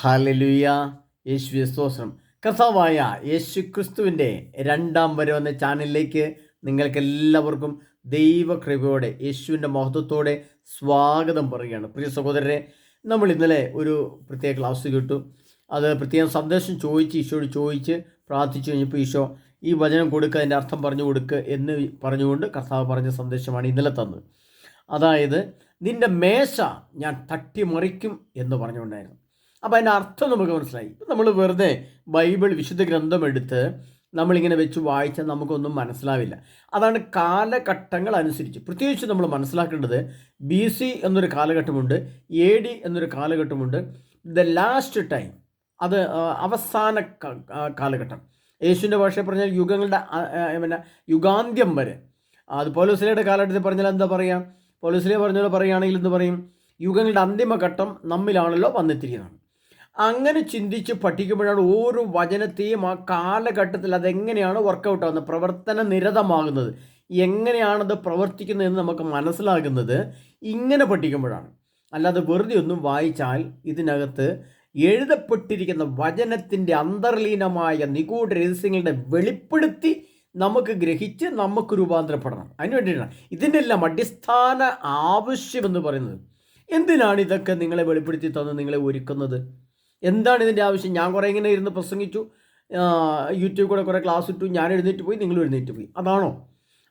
ഹലലുയ യേശു സ്തോത്രം. കർത്താവായ യേശു ക്രിസ്തുവിന്റെ രണ്ടാം വരെ വന്ന ചാനലിലേക്ക് നിങ്ങൾക്ക് എല്ലാവർക്കും ദൈവകൃപയോടെ യേശുവിന്റെ മഹത്വത്തോടെ സ്വാഗതം പറയുകയാണ്. പ്രിയ സഹോദരരെ നമ്മൾ ഇന്നലെ ഒരു പ്രത്യേക ക്ലാസ് കിട്ടു. അത് പ്രത്യേകം സന്ദേശം ചോദിച്ച് ഈശോയോട് ചോദിച്ച് പ്രാർത്ഥിച്ചു കഴിഞ്ഞപ്പോൾ ഈശോ ഈ വചനം കൊടുക്കുക അതിന്റെ അർത്ഥം പറഞ്ഞു കൊടുക്കുക എന്ന് പറഞ്ഞുകൊണ്ട് കർത്താവ് പറഞ്ഞ സന്ദേശമാണ് ഇന്നലെ തന്നത്. അതായത് നിന്റെ മേശ ഞാൻ തട്ടിമറിക്കും എന്ന് പറഞ്ഞുകൊണ്ടായിരുന്നു. അപ്പോൾ അതിന്റെ അർത്ഥം നമുക്ക് മനസ്സിലായി. നമ്മൾ വെറുതെ ബൈബിൾ വിശുദ്ധ ഗ്രന്ഥം എടുത്ത് നമ്മളിങ്ങനെ വെച്ച് വായിച്ചാൽ നമുക്കൊന്നും മനസ്സിലാവില്ല. അതാണ് കാലഘട്ടങ്ങൾ അനുസരിച്ച്. പ്രത്യേകിച്ച് നമ്മൾ മനസ്സിലാക്കേണ്ടത് ബി സി എന്നൊരു കാലഘട്ടമുണ്ട് എ ഡി എന്നൊരു കാലഘട്ടമുണ്ട്. ദ ലാസ്റ്റ് ടൈം അത് അവസാന കാലഘട്ടം. യേശുവിന്റെ ഭാഷയിൽ പറഞ്ഞാൽ യുഗങ്ങളുടെ പിന്നെ യുഗാന്ത്യം വരെ. അത് പോലീസിലയുടെ കാലഘട്ടത്തിൽ പറഞ്ഞാൽ എന്താ പറയുക പോലീസിലെ പറഞ്ഞാൽ പറയുകയാണെങ്കിൽ എന്ത് പറയും? യുഗങ്ങളുടെ അന്തിമഘട്ടം നമ്മിലാണല്ലോ വന്നെത്തിരിക്കുന്നത് അങ്ങനെ ചിന്തിച്ച് പഠിക്കുമ്പോഴാണ് ഓരോ വചനത്തെയും ആ കാലഘട്ടത്തിൽ അതെങ്ങനെയാണ് വർക്കൗട്ട് ആകുന്നത് പ്രവർത്തന നിരതമാകുന്നത് എങ്ങനെയാണത് പ്രവർത്തിക്കുന്നതെന്ന് നമുക്ക് മനസ്സിലാകുന്നത് ഇങ്ങനെ പഠിക്കുമ്പോഴാണ്. അല്ലാതെ വെറുതെ ഒന്നും വായിച്ചാൽ ഇതിനകത്ത് എഴുതപ്പെട്ടിരിക്കുന്ന വചനത്തിന്റെ അന്തർലീനമായ നിഗൂഢ രഹസ്യങ്ങളുടെ വെളിപ്പെടുത്തി നമുക്ക് ഗ്രഹിച്ച് നമുക്ക് രൂപാന്തരപ്പെടണം. അതിന് വേണ്ടിയിട്ടാണ് ഇതിന്റെ എല്ലാം അടിസ്ഥാന ആവശ്യമെന്ന് പറയുന്നത്. എന്തിനാണ് ഇതൊക്കെ നിങ്ങളെ വെളിപ്പെടുത്തി തന്ന് നിങ്ങളെ ഒരുക്കുന്നത്? എന്താണ് ഇതിന്റെ ആവശ്യം? ഞാൻ കുറേ ഇങ്ങനെ ഇരുന്ന് പ്രസംഗിച്ചു. യൂട്യൂബ് കൂടെ കുറേ ക്ലാസ് ഇട്ടു. ഞാൻ എഴുന്നേറ്റ് പോയി നിങ്ങൾ എഴുന്നേറ്റ് പോയി. അതാണോ?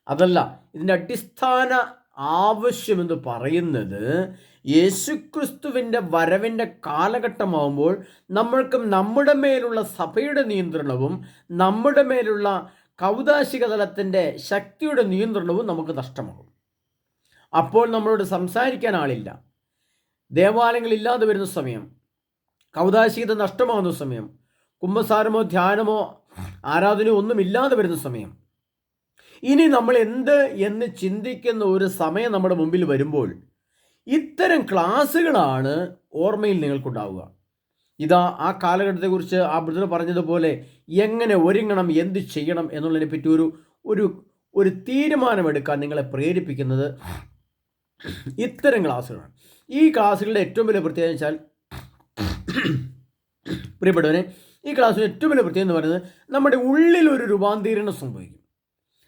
അതല്ല ഇതിന്റെ അടിസ്ഥാന ആവശ്യമെന്ന് പറയുന്നത് യേശുക്രിസ്തുവിന്റെ വരവിന്റെ കാലഘട്ടമാകുമ്പോൾ നമ്മൾക്കും നമ്മുടെ മേലുള്ള സഭയുടെ നിയന്ത്രണവും നമ്മുടെ മേലുള്ള കൗതാശിക തലത്തിന്റെ ശക്തിയുടെ നിയന്ത്രണവും നമുക്ക് നഷ്ടമാകും. അപ്പോൾ നമ്മളോട് സംസാരിക്കാൻ ആളില്ല. ദേവാലയങ്ങളില്ലാതെ വരുന്ന സമയം കൗതാശികത നഷ്ടമാകുന്ന സമയം കുംഭസാരമോ ധ്യാനമോ ആരാധനയോ ഒന്നുമില്ലാതെ വരുന്ന സമയം. ഇനി നമ്മൾ എന്ത് എന്ന് ചിന്തിക്കുന്ന ഒരു സമയം നമ്മുടെ മുമ്പിൽ വരുമ്പോൾ ഇത്തരം ക്ലാസ്സുകളാണ് ഓർമ്മയിൽ നിങ്ങൾക്കുണ്ടാവുക. ഇതാ ആ കാലഘട്ടത്തെക്കുറിച്ച് ആ ബ്രദർ പറഞ്ഞതുപോലെ എങ്ങനെ ഒരുങ്ങണം എന്ത് ചെയ്യണം എന്നുള്ളതിനെ പറ്റി ഒരു ഒരു ഒരു തീരുമാനമെടുക്കാൻ നിങ്ങളെ പ്രേരിപ്പിക്കുന്നത് ഇത്തരം ക്ലാസ്സുകളാണ്. ഈ ക്ലാസ്സുകളുടെ ഏറ്റവും വലിയ പ്രത്യേകത വെച്ചാൽ പ്രിയപ്പെട്ടവനെ ഈ ക്ലാസ്സിന് ഏറ്റവും വലിയ പ്രത്യേകത എന്ന് പറയുന്നത് നമ്മുടെ ഉള്ളിൽ ഒരു രൂപാന്തരീകരണം സംഭവിക്കും.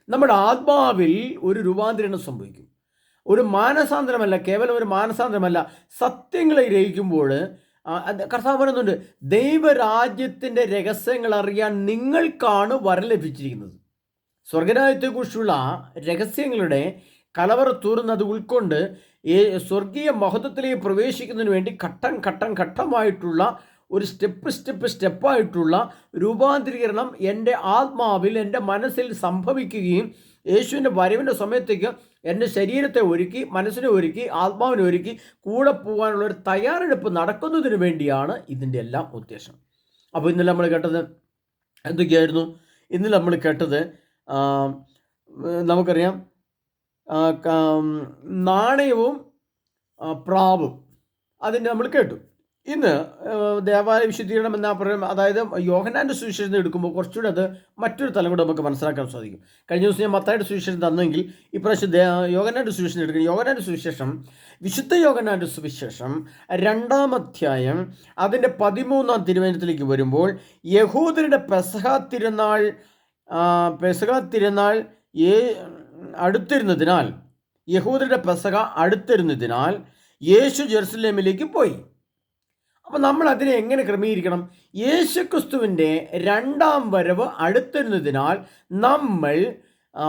നമ്മുടെ ആത്മാവിൽ ഒരു രൂപാന്തരീകരണം സംഭവിക്കും. ഒരു മാനസാന്തരമല്ല കേവലം ഒരു മാനസാന്തരമല്ല സത്യങ്ങളെ ഗ്രഹിക്കുമ്പോൾ കർത്താവ് പറയുന്നുണ്ട് ദൈവരാജ്യത്തിന്റെ രഹസ്യങ്ങൾ അറിയാൻ നിങ്ങൾക്കാണ് വരം ലഭിച്ചിരിക്കുന്നത്. സ്വർഗരാജ്യത്തെക്കുറിച്ചുള്ള രഹസ്യങ്ങളുടെ കലവറ തൂർന്നത് ഉൾക്കൊണ്ട് ഈ സ്വർഗീയ മഹത്വത്തിലേക്ക് പ്രവേശിക്കുന്നതിന് വേണ്ടി ഘട്ടം ഘട്ടം ഘട്ടമായിട്ടുള്ള ഒരു സ്റ്റെപ്പ് സ്റ്റെപ്പ് സ്റ്റെപ്പായിട്ടുള്ള രൂപാന്തരീകരണം എന്റെ ആത്മാവിൽ എന്റെ മനസ്സിൽ സംഭവിക്കുകയും യേശുവിന്റെ വരവിന്റെ സമയത്തേക്ക് എന്റെ ശരീരത്തെ ഒരുക്കി മനസ്സിനെ ഒരുക്കി ആത്മാവിനെ ഒരുക്കി കൂടെ പോകാനുള്ള ഒരു തയ്യാറെടുപ്പ് നടക്കുന്നതിന് വേണ്ടിയാണ് ഇതിന്റെ എല്ലാം ഉദ്ദേശം. അപ്പോൾ ഇന്നലെ നമ്മൾ കേട്ടത് എന്തൊക്കെയായിരുന്നു? ഇന്നലെ നമ്മൾ കേട്ടത് നമുക്കറിയാം നാണയവും പ്രാവും അതിന്റെ നമ്മൾ കേട്ടു. ഇന്ന് ദേവാലയ വിശുദ്ധീകരണം എന്ന പറയും അതായത് യോഹനാന്റെ സുവിശേഷം എടുക്കുമ്പോൾ കുറച്ചുകൂടെ അത് മറ്റൊരു തലം കൂടെ നമുക്ക് മനസ്സിലാക്കാൻ സാധിക്കും. കഴിഞ്ഞ ദിവസം ഞാൻ മത്തായുടെ സുവിശേഷം തന്നെങ്കിൽ ഇപ്രാവശ്യം ദേ യോഹനാന്റെ സുവിശേഷം എടുക്കുന്നത് യോഹനാന്റെ സുവിശേഷം വിശുദ്ധ യോഹനാന്റെ സുവിശേഷം രണ്ടാം അധ്യായം അതിന്റെ പതിമൂന്നാം തിരുവനന്തപുരത്തിലേക്ക് വരുമ്പോൾ യഹൂദരുടെ പെസഹ തിരുനാൾ പെസഹ തിരുനാൾ ഏ അടുത്തിരുന്നതിനാൽ യഹൂദരുടെ പെസക അടുത്തിരുന്നതിനാൽ യേശു ജെറുസലേമിലേക്ക് പോയി. അപ്പം നമ്മൾ അതിനെ എങ്ങനെ ക്രമീകരിക്കണം? യേശുക്രിസ്തുവിന്റെ രണ്ടാം വരവ് അടുത്തിരുന്നതിനാൽ നമ്മൾ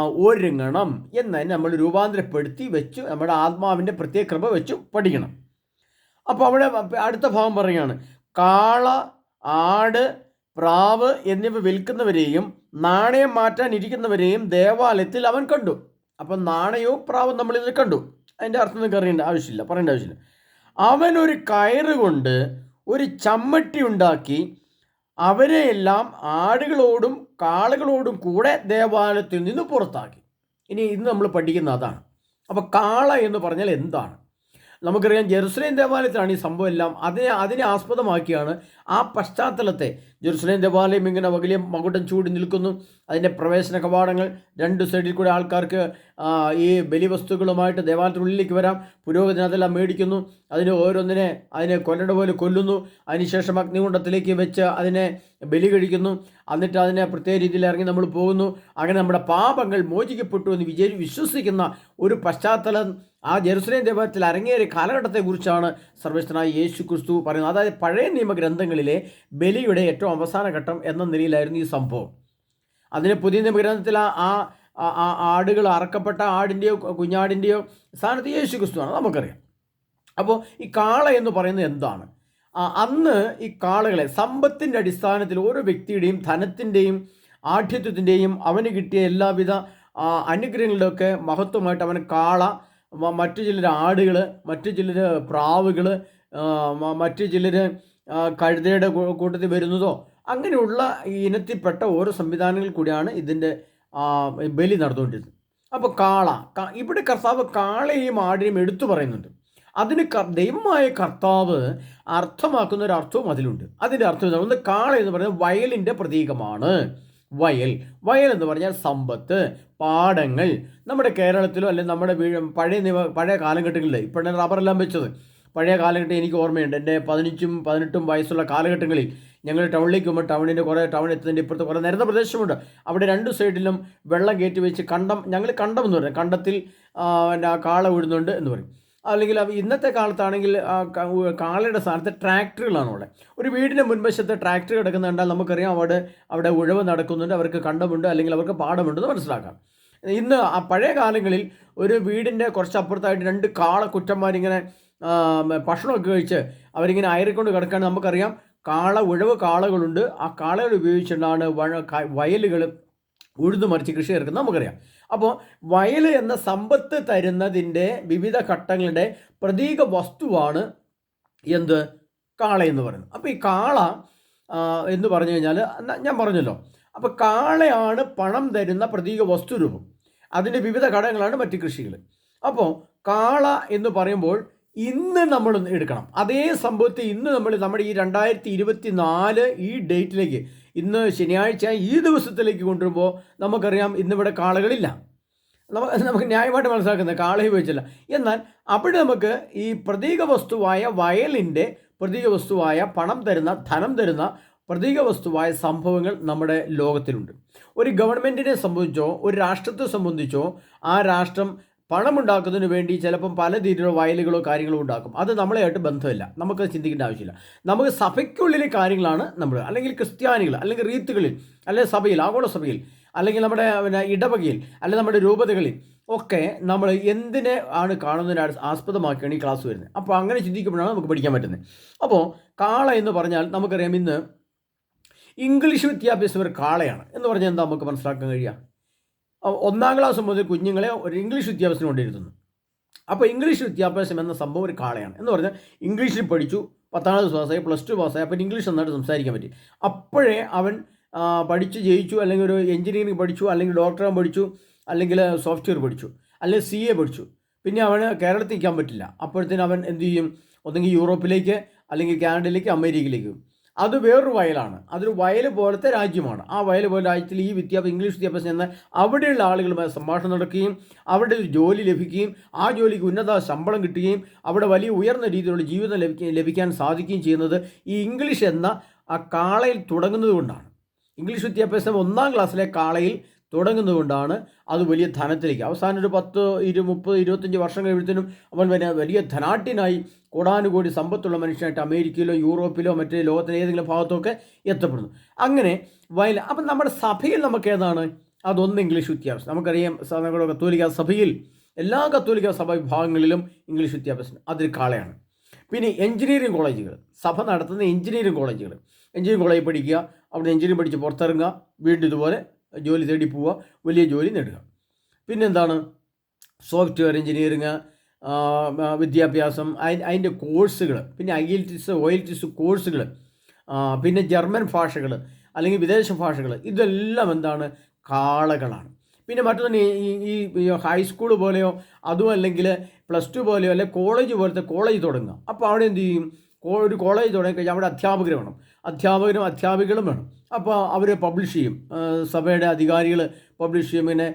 ഒരുങ്ങണം എന്നതിനെ നമ്മൾ രൂപാന്തരപ്പെടുത്തി വെച്ച് നമ്മുടെ ആത്മാവിന്റെ പ്രത്യേക കൃപ വെച്ച് പഠിക്കണം. അപ്പോൾ അവിടെ അടുത്ത ഭാഗം പറയുകയാണ് കാള ആട് പ്രാവ് എന്നിവ വിൽക്കുന്നവരെയും നാണയം മാറ്റാൻ ഇരിക്കുന്നവരെയും ദേവാലയത്തിൽ അവൻ കണ്ടു. അപ്പം നാണയവും പ്രാവും നമ്മളിതിൽ കണ്ടു. അതിന്റെ അർത്ഥം നിങ്ങൾക്ക് അറിയേണ്ട ആവശ്യമില്ല പറയേണ്ട ആവശ്യമില്ല. അവൻ ഒരു കയറ് കൊണ്ട് ഒരു ചമ്മട്ടി ഉണ്ടാക്കി അവരെയെല്ലാം ആടുകളോടും കാളകളോടും കൂടെ ദേവാലയത്തിൽ നിന്ന് പുറത്താക്കി. ഇനി ഇന്ന് നമ്മൾ പഠിക്കുന്ന അതാണ്. അപ്പോൾ കാള എന്ന് പറഞ്ഞാൽ എന്താണ്? നമുക്കറിയാം ജെറുസലേം ദേവാലയത്തിലാണ് ഈ സംഭവം എല്ലാം. അതിനെ അതിനെ ആസ്പദമാക്കിയാണ് ആ പശ്ചാത്തലത്തെ. ജെറുസലേം ദേവാലയം ഇങ്ങനെ വകലിയ മകുടം ചൂടി നിൽക്കുന്നു. അതിന്റെ പ്രവേശന കവാടങ്ങൾ രണ്ട് സൈഡിൽ കൂടെ ആൾക്കാർക്ക് ഈ ബലിവസ്തുക്കളുമായിട്ട് ദേവാലയത്തിനുള്ളിലേക്ക് വരാം. പുരോഹിതൻ അതെല്ലാം മേടിക്കുന്നു. അതിന് ഓരോന്നിനെ അതിനെ കൊല്ലട പോലെ കൊല്ലുന്നു. അതിനുശേഷം അഗ്നികുണ്ടത്തിലേക്ക് വെച്ച് അതിനെ ബലി കഴിക്കുന്നു. എന്നിട്ട് അതിനെ പ്രത്യേക രീതിയിൽ ഇറങ്ങി നമ്മൾ പോകുന്നു. അങ്ങനെ നമ്മുടെ പാപങ്ങൾ മോചിക്കപ്പെട്ടു എന്ന് വിജയി വിശ്വസിക്കുന്ന ഒരു പശ്ചാത്തലം ആ ജെറുസലേം ദേവാലയത്തിൽ അരങ്ങേറിയ കാലഘട്ടത്തെക്കുറിച്ചാണ് സർവശനായ യേശു ക്രിസ്തു പറയുന്നത്. അതായത് പഴയ നിയമഗ്രന്ഥങ്ങളിലെ ബലിയുടെ ഏറ്റവും അവസാന ഘട്ടം എന്ന നിലയിലായിരുന്നു ഈ സംഭവം. അതിന് പുതിയ നിഗ്രഹത്തിൽ ആ ആ- ആടുകൾ അറക്കപ്പെട്ട ആടിന്റെയോ കുഞ്ഞാടിന്റെയോ സ്ഥാനത്ത് യേശു ക്രിസ്തുവാണ് നമുക്കറിയാം. അപ്പോൾ ഈ കാള എന്ന് പറയുന്നത് എന്താണ്? അന്ന് ഈ കാളകളെ സമ്പത്തിന്റെ അടിസ്ഥാനത്തിൽ ഓരോ വ്യക്തിയുടെയും ധനത്തിന്റെയും ആഠ്യത്വത്തിന്റെയും അവന് കിട്ടിയ എല്ലാവിധ അനുഗ്രഹങ്ങളുടെയൊക്കെ മഹത്വമായിട്ട് അവന് കാള മറ്റു ചിലർ ആടുകൾ മറ്റു ചിലർ പ്രാവുകൾ മറ്റു ചിലർ കഴുതയുടെ കൂട്ടത്തിൽ വരുന്നതോ അങ്ങനെയുള്ള ഈ ഇനത്തിൽപ്പെട്ട ഓരോ സംവിധാനങ്ങളിൽ കൂടിയാണ് ഇതിന്റെ ബലി നടന്നുകൊണ്ടിരുന്നത്. അപ്പോൾ കാള ഇവിടെ കർത്താവ് കാളയും ആടിനെയും എടുത്തു പറയുന്നുണ്ട്. അതിന് ദൈവമായ കർത്താവ് അർത്ഥമാക്കുന്ന ഒരു അർത്ഥവും അതിലുണ്ട്. അതിന്റെ അർത്ഥം ഒന്ന് കാള എന്ന് പറയുന്നത് വയലിന്റെ പ്രതീകമാണ്. വയൽ. വയൽ എന്ന് പറഞ്ഞാൽ സമ്പത്ത് പാടങ്ങൾ. നമ്മുടെ കേരളത്തിലോ അല്ലെങ്കിൽ നമ്മുടെ പഴയ പഴയ കാലഘട്ടങ്ങളിൽ ഇപ്പോഴാണ് റബ്ബറെല്ലാം വെച്ചത്. പഴയ കാലഘട്ടം എനിക്ക് ഓർമ്മയുണ്ട്. എന്റെ പതിനഞ്ചും പതിനെട്ടും വയസ്സുള്ള കാലഘട്ടങ്ങളിൽ ഞങ്ങൾ ടൗണിലേക്ക് പോകുമ്പോൾ ടൗണിന്റെ കുറേ ടൗൺ എത്തുന്നതിന്റെ ഇപ്പുറത്ത് കുറേ നിരന്ന പ്രദേശമുണ്ട്. അവിടെ രണ്ട് സൈഡിലും വെള്ളം കയറ്റി വെച്ച് കണ്ടം ഞങ്ങൾ കണ്ടം എന്ന് പറയും. കണ്ടത്തിൽ പിന്നെ കാള വിടുന്നുണ്ട് എന്ന് പറയും. അല്ലെങ്കിൽ ഇന്നത്തെ കാലത്താണെങ്കിൽ കാളയുടെ സ്ഥാനത്ത് ട്രാക്ടറുകളാണ് അവിടെ. ഒരു വീടിന്റെ മുൻവശത്ത് ട്രാക്ടർ കിടക്കുന്ന കണ്ടാൽ നമുക്കറിയാം അവിടെ അവിടെ ഉഴവ് നടക്കുന്നുണ്ട് അവർക്ക് കണ്ടമുണ്ട് അല്ലെങ്കിൽ അവർക്ക് പാടമുണ്ടെന്ന് മനസ്സിലാക്കാം. ഇന്ന് ആ പഴയ കാലങ്ങളിൽ ഒരു വീടിന്റെ കുറച്ച് അപ്പുറത്തായിട്ട് രണ്ട് കാള കുറ്റന്മാരിങ്ങനെ ഭക്ഷണമൊക്കെ കഴിച്ച് അവരിങ്ങനെ അയറിക്കൊണ്ട് കിടക്കാൻ നമുക്കറിയാം. കാള ഉഴവ് കാളകളുണ്ട്. ആ കാളകൾ ക- വയലുകൾ ഉഴുതു മറിച്ച് കൃഷി ഇറക്കുന്നത്. നമുക്കറിയാം. അപ്പോൾ വയൽ എന്ന സമ്പത്ത് തരുന്നതിന്റെ വിവിധ ഘട്ടങ്ങളുടെ പ്രതീക വസ്തുവാണ് എന്ത്? കാള എന്ന് പറയുന്നത്. അപ്പോൾ ഈ കാള എന്ന് പറഞ്ഞു കഴിഞ്ഞാൽ ഞാൻ പറഞ്ഞല്ലോ. അപ്പോൾ കാളയാണ് പണം തരുന്ന പ്രതീക വസ്തുരൂപം. അതിന്റെ വിവിധ ഘടകങ്ങളാണ് മറ്റ് കൃഷികൾ അപ്പോൾ കാള എന്ന് പറയുമ്പോൾ ഇന്ന് നമ്മൾ എടുക്കണം. അതേ സംഭവത്തെ ഇന്ന് നമ്മൾ നമ്മുടെ ഈ രണ്ടായിരത്തി ഇരുപത്തി നാല് ഈ ഡേറ്റിലേക്ക് ഇന്ന് ശനിയാഴ്ച ഈ ദിവസത്തിലേക്ക് കൊണ്ടുവരുമ്പോൾ നമുക്കറിയാം ഇന്നിവിടെ കാളകളില്ല. നമുക്ക് ന്യായമായിട്ട് മനസ്സിലാക്കുന്നത് കാളയെ ഉപയോഗിച്ചില്ല. എന്നാൽ അവിടെ നമുക്ക് ഈ പ്രതീക വസ്തുവായ വയലിന്റെ പ്രതീക വസ്തുവായ പണം തരുന്ന ധനം തരുന്ന പ്രതീക വസ്തുവായ സംഭവങ്ങൾ നമ്മുടെ ലോകത്തിലുണ്ട്. ഒരു ഗവൺമെന്റിനെ സംബന്ധിച്ചോ ഒരു രാഷ്ട്രത്തെ സംബന്ധിച്ചോ ആ രാഷ്ട്രം പണമുണ്ടാക്കുന്നതിന് വേണ്ടി ചിലപ്പം പല രീതിയിലുള്ള വയലുകളോ കാര്യങ്ങളോ ഉണ്ടാക്കും. അത് നമ്മളെയായിട്ട് ബന്ധമില്ല. നമുക്ക് ചിന്തിക്കേണ്ട ആവശ്യമില്ല. നമുക്ക് സഭയ്ക്കുള്ളിലെ കാര്യങ്ങളാണ് നമ്മൾ അല്ലെങ്കിൽ ക്രിസ്ത്യാനികൾ അല്ലെങ്കിൽ റീത്തുകളിൽ അല്ലെങ്കിൽ സഭയിൽ ആഗോള സഭയിൽ അല്ലെങ്കിൽ നമ്മുടെ പിന്നെ ഇടവകയിൽ അല്ലെങ്കിൽ നമ്മുടെ രൂപതകളിൽ ഒക്കെ നമ്മൾ എന്തിനെ ആണ് കാണുന്നതിന് ആസ്- ആസ്പദമാക്കിയാണ് ഈ ക്ലാസ് വരുന്നത്. അപ്പോൾ അങ്ങനെ ചിന്തിക്കുമ്പോഴാണ് നമുക്ക് പഠിക്കാൻ പറ്റുന്നത്. അപ്പോൾ കാള എന്ന് പറഞ്ഞാൽ നമുക്കറിയാം ഇന്ന് ഇംഗ്ലീഷ് വിദ്യാഭ്യാസം ഒരു കാളയാണ്. എന്ന് പറഞ്ഞാൽ എന്താ നമുക്ക് മനസ്സിലാക്കാൻ കഴിയുക? ഒന്നാം ക്ലാസ് മുതൽ കുഞ്ഞുങ്ങളെ ഒരു ഇംഗ്ലീഷ് വിദ്യാഭ്യാസം കൊണ്ടിരുത്തുന്നു അപ്പോൾ ഇംഗ്ലീഷ് വിദ്യാഭ്യാസം എന്ന സംഭവം ഒരു കാളയാണ്. എന്ന് പറഞ്ഞാൽ ഇംഗ്ലീഷിൽ പഠിച്ചു പത്താം ക്ലാസ് പാസ്സായി പ്ലസ് ടു പാസ്സായി അപ്പോൾ ഇംഗ്ലീഷ് നന്നായിട്ട് സംസാരിക്കാൻ പറ്റി. അപ്പോഴേ അവൻ പഠിച്ച് ജയിച്ചു അല്ലെങ്കിൽ ഒരു എഞ്ചിനീയറിംഗ് പഠിച്ചു അല്ലെങ്കിൽ ഡോക്ടറാൻ പഠിച്ചു അല്ലെങ്കിൽ സോഫ്റ്റ്വെയർ പഠിച്ചു അല്ലെങ്കിൽ സി എ പഠിച്ചു. പിന്നെ അവന് കേരളത്തിൽ നിൽക്കാൻ പറ്റില്ല. അപ്പോഴത്തേന് അവൻ എന്തു ചെയ്യും? ഒന്നെങ്കിൽ യൂറോപ്പിലേക്ക് അല്ലെങ്കിൽ കാനഡയിലേക്ക് അമേരിക്കയിലേക്ക്. അത് വേറൊരു വയലാണ്. അതൊരു വയൽ പോലത്തെ രാജ്യമാണ്. ആ വയൽ പോലെ രാജ്യത്തിൽ ഈ വിദ്യാഭ്യാസം ഇംഗ്ലീഷ് വിദ്യാഭ്യാസം എന്ന അവിടെയുള്ള ആളുകളുമായി സംഭാഷണം നടക്കുകയും അവിടെ ഒരു ജോലി ലഭിക്കുകയും ആ ജോലിക്ക് ഉന്നത ശമ്പളം കിട്ടുകയും അവിടെ വലിയ ഉയർന്ന രീതിയിലുള്ള ജീവിതം ലഭിക്കാൻ ലഭിക്കാൻ സാധിക്കുകയും ചെയ്യുന്നത് ഈ ഇംഗ്ലീഷ് എന്ന ആ കാളയിൽ തുടങ്ങുന്നത് കൊണ്ടാണ്. ഇംഗ്ലീഷ് വിദ്യാഭ്യാസം ഒന്നാം ക്ലാസ്സിലെ കാളയിൽ തുടങ്ങുന്നത് കൊണ്ടാണ് അത് വലിയ ധനത്തിലേക്ക്. അവസാനം ഒരു പത്ത് ഇരു മുപ്പത് ഇരുപത്തഞ്ച് വർഷം കഴിയുമ്പോഴത്തേനും അവൻ വലിയ വലിയ ധനാട്ടിനായി കോടാനുകോടി സമ്പത്തുള്ള മനുഷ്യനായിട്ട് അമേരിക്കയിലോ യൂറോപ്പിലോ മറ്റേ ലോകത്തിലെ ഏതെങ്കിലും ഭാഗത്തൊക്കെ എത്തപ്പെടുന്നു. അങ്ങനെ വയൽ അപ്പം നമ്മുടെ സഭയിൽ നമുക്ക് ഏതാണ് അതൊന്ന് ഇംഗ്ലീഷ് വിദ്യാഭ്യാസം. നമുക്കറിയാം നമ്മുടെ കത്തോലിക്ക സഭയിൽ എല്ലാ കത്തോലിക്ക സഭ വിഭാഗങ്ങളിലും ഇംഗ്ലീഷ് വിദ്യാഭ്യാസം അതൊരു കാളയാണ്. പിന്നെ എഞ്ചിനീയറിംഗ് കോളേജുകൾ. സഭ നടത്തുന്ന എഞ്ചിനീയറിംഗ് കോളേജുകൾ. എഞ്ചിനീയറിംഗ് കോളേജിൽ പഠിക്കുക അവിടെ എഞ്ചിനീയറിംഗ് പഠിച്ച് പുറത്തിറങ്ങുക വീണ്ടും ഇതുപോലെ ജോലി തേടി പോവുക വലിയ ജോലി നേടുക. പിന്നെന്താണ്? സോഫ്റ്റ്വെയർ എഞ്ചിനീയറിങ് വിദ്യാഭ്യാസം അതി- അതിന്റെ കോഴ്സുകൾ പിന്നെ ഐ എൽ ഒ എൽ കോഴ്സുകൾ പിന്നെ ജർമ്മൻ ഭാഷകൾ അല്ലെങ്കിൽ വിദേശ ഭാഷകൾ ഇതെല്ലാം എന്താണ്? കാളകളാണ്. പിന്നെ മറ്റൊന്ന് ഈ ഈ ഹൈസ്കൂൾ പോലെയോ അതും അല്ലെങ്കിൽ പ്ലസ് ടു പോലെയോ അല്ലെങ്കിൽ കോളേജ് പോലത്തെ കോളേജ് തുടങ്ങുക. അപ്പോൾ അവിടെ എന്ത് ചെയ്യും? ഒരു കോളേജ് തുടങ്ങിക്കഴിഞ്ഞാൽ അവിടെ അധ്യാപകർ വേണം. അധ്യാപകരും അധ്യാപികളും വേണം. അപ്പോൾ അവർ പബ്ലിഷ് ചെയ്യും. സഭയുടെ അധികാരികൾ പബ്ലിഷ് ചെയ്യും. പിന്നെ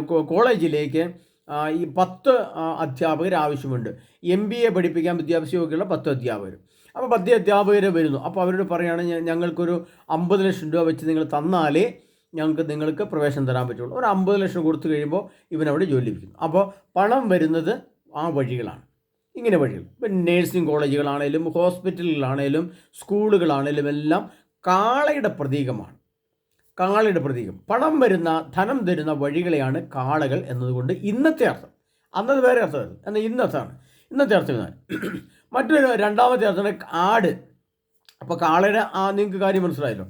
കോളേജിലേക്ക് ഈ പത്ത് അധ്യാപകർ ആവശ്യമുണ്ട്. എം ബി എ പഠിപ്പിക്കാൻ വിദ്യാഭ്യാസ യോഗ്യമുള്ള പത്ത് അധ്യാപകർ അപ്പോൾ പത്ത് അധ്യാപകർ വരുന്നു. അപ്പോൾ അവരോട് പറയുകയാണ് "ഞ- ഞങ്ങൾക്കൊരു അമ്പത് ലക്ഷം രൂപ വെച്ച് നിങ്ങൾ തന്നാലേ ഞങ്ങൾക്ക് നിങ്ങൾക്ക് പ്രവേശനം തരാൻ പറ്റുള്ളൂ. ഒരു അമ്പത് ലക്ഷം കൊടുത്തു കഴിയുമ്പോൾ ഇവനവിടെ ജോലി ലഭിക്കുന്നു. അപ്പോൾ പണം വരുന്നത് ആ വഴികളാണ്. ഇങ്ങനെ വഴി. ഇപ്പം നേഴ്സിംഗ് കോളേജുകളാണേലും ഹോസ്പിറ്റലുകളാണേലും സ്കൂളുകളാണേലും എല്ലാം കാളയുടെ പ്രതീകമാണ്. കാളയുടെ പ്രതീകം. പണം വരുന്ന ധനം തരുന്ന വഴികളെയാണ് കാളകൾ എന്നതുകൊണ്ട് ഇന്നത്തെ അർത്ഥം. അന്നത് വേറെ അർത്ഥമായിരുന്നു എന്നാൽ ഇന്നത്താണ് ഇന്നത്തെ അർത്ഥം ഇതാണ് മറ്റൊരു രണ്ടാമത്തെ അർത്ഥമാണ് ആട്. അപ്പോൾ കാളയുടെ ആ നിങ്ങൾക്ക് കാര്യം മനസ്സിലായല്ലോ.